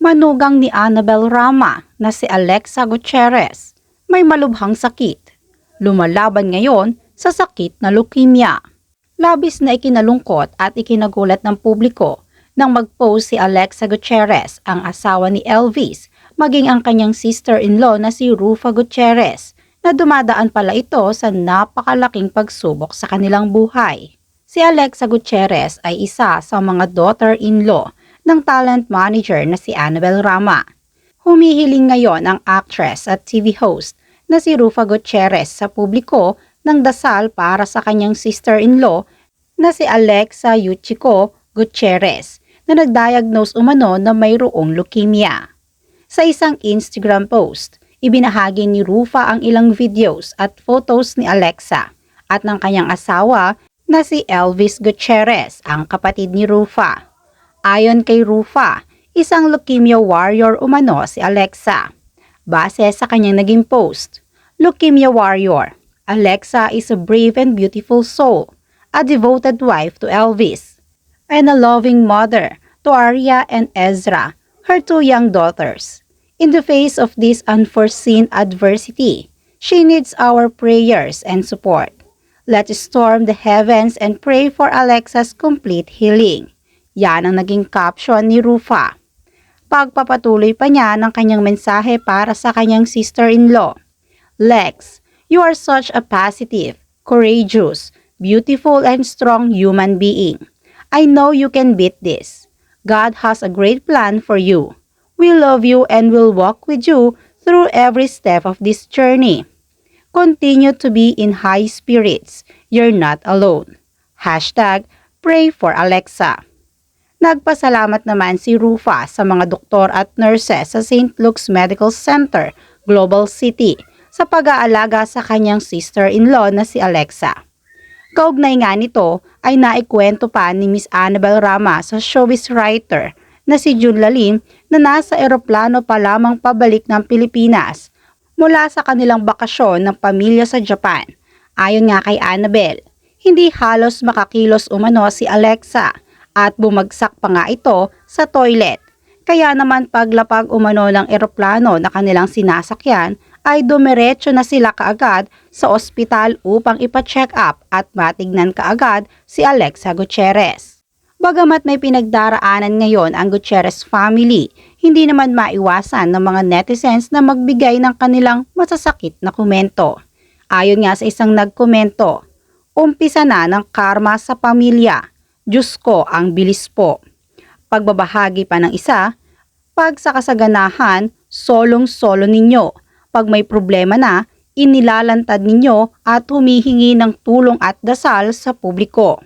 Manugang ni Annabel Rama na si Alexa Gutierrez may malubhang sakit. Lumalaban ngayon sa sakit na leukemia. Labis na ikinalungkot at ikinagulat ng publiko nang mag-post si Alexa Gutierrez, ang asawa ni Elvis, maging ang kanyang sister-in-law na si Rufa Gutierrez, na dumadaan pala ito sa napakalaking pagsubok sa kanilang buhay. Si Alexa Gutierrez ay isa sa mga daughter-in-law ng talent manager na si Annabel Rama. Humihiling ngayon ang actress at TV host na si Rufa Gutierrez sa publiko ng dasal para sa kanyang sister-in-law na si Alexa Yuchiko Gutierrez na nagdiagnose umano na mayroong leukemia. Sa isang Instagram post, ibinahagi ni Rufa ang ilang videos at photos ni Alexa at ng kanyang asawa na si Elvis Gutierrez, ang kapatid ni Rufa. Ayon kay Rufa, isang leukemia warrior umano si Alexa. Base sa kanyang naging post, Leukemia Warrior, Alexa is a brave and beautiful soul, a devoted wife to Elvis, and a loving mother to Arya and Ezra, her two young daughters. In the face of this unforeseen adversity, she needs our prayers and support. Let's storm the heavens and pray for Alexa's complete healing. Yan ang naging caption ni Rufa. Pagpapatuloy pa niya ng kanyang mensahe para sa kanyang sister-in-law. Lex, you are such a positive, courageous, beautiful and strong human being. I know you can beat this. God has a great plan for you. We love you and will walk with you through every step of this journey. Continue to be in high spirits. You're not alone. Hashtag pray for Alexa. Nagpasalamat naman si Rufa sa mga doktor at nurses sa St. Luke's Medical Center, Global City, sa pag-aalaga sa kanyang sister-in-law na si Alexa. Kaugnay nga nito ay naikwento pa ni Miss Annabel Rama sa showbiz writer na si June Lalim na nasa eroplano pa lamang pabalik ng Pilipinas mula sa kanilang bakasyon ng pamilya sa Japan. Ayon nga kay Annabel, hindi halos makakilos umano si Alexa at bumagsak pa nga ito sa toilet. Kaya naman paglapag umano ng eroplano na kanilang sinasakyan ay dumiretso na sila kaagad sa ospital upang ipa-check up at matignan kaagad si Alexa Gutierrez. Bagamat may pinagdaraanan ngayon ang Gutierrez family, hindi naman maiwasan ng mga netizens na magbigay ng kanilang masasakit na komento. Ayon nga sa isang nagkomento, umpisa na ng karma sa pamilya. Diyos ko ang bilis po. Pagbabahagi pa ng isa, pag sa kasaganahan, solong-solo ninyo. Pag may problema na, inilalantad ninyo at humihingi ng tulong at dasal sa publiko.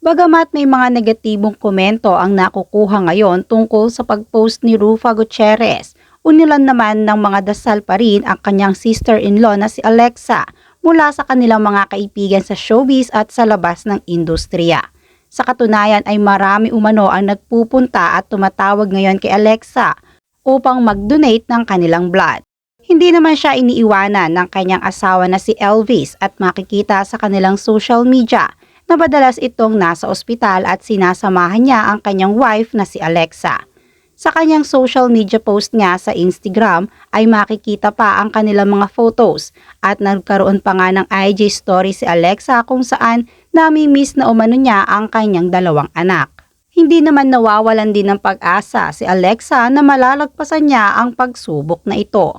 Bagamat may mga negatibong komento ang nakukuha ngayon tungkol sa pag-post ni Rufa Gutierrez, unilan naman ng mga dasal pa rin ang kanyang sister-in-law na si Alexa mula sa kanilang mga kaibigan sa showbiz at sa labas ng industriya. Sa katunayan ay marami umano ang nagpupunta at tumatawag ngayon kay Alexa upang mag-donate ng kanilang blood. Hindi naman siya iniiwanan ng kanyang asawa na si Elvis at makikita sa kanilang social media na madalas itong nasa ospital at sinasamahan niya ang kanyang wife na si Alexa. Sa kanyang social media post niya sa Instagram ay makikita pa ang kanilang mga photos at nagkaroon pa nga ng IG story si Alexa kung saan nami-miss na umano niya ang kanyang dalawang anak. Hindi naman nawawalan din ng pag-asa si Alexa na malalagpasan niya ang pagsubok na ito.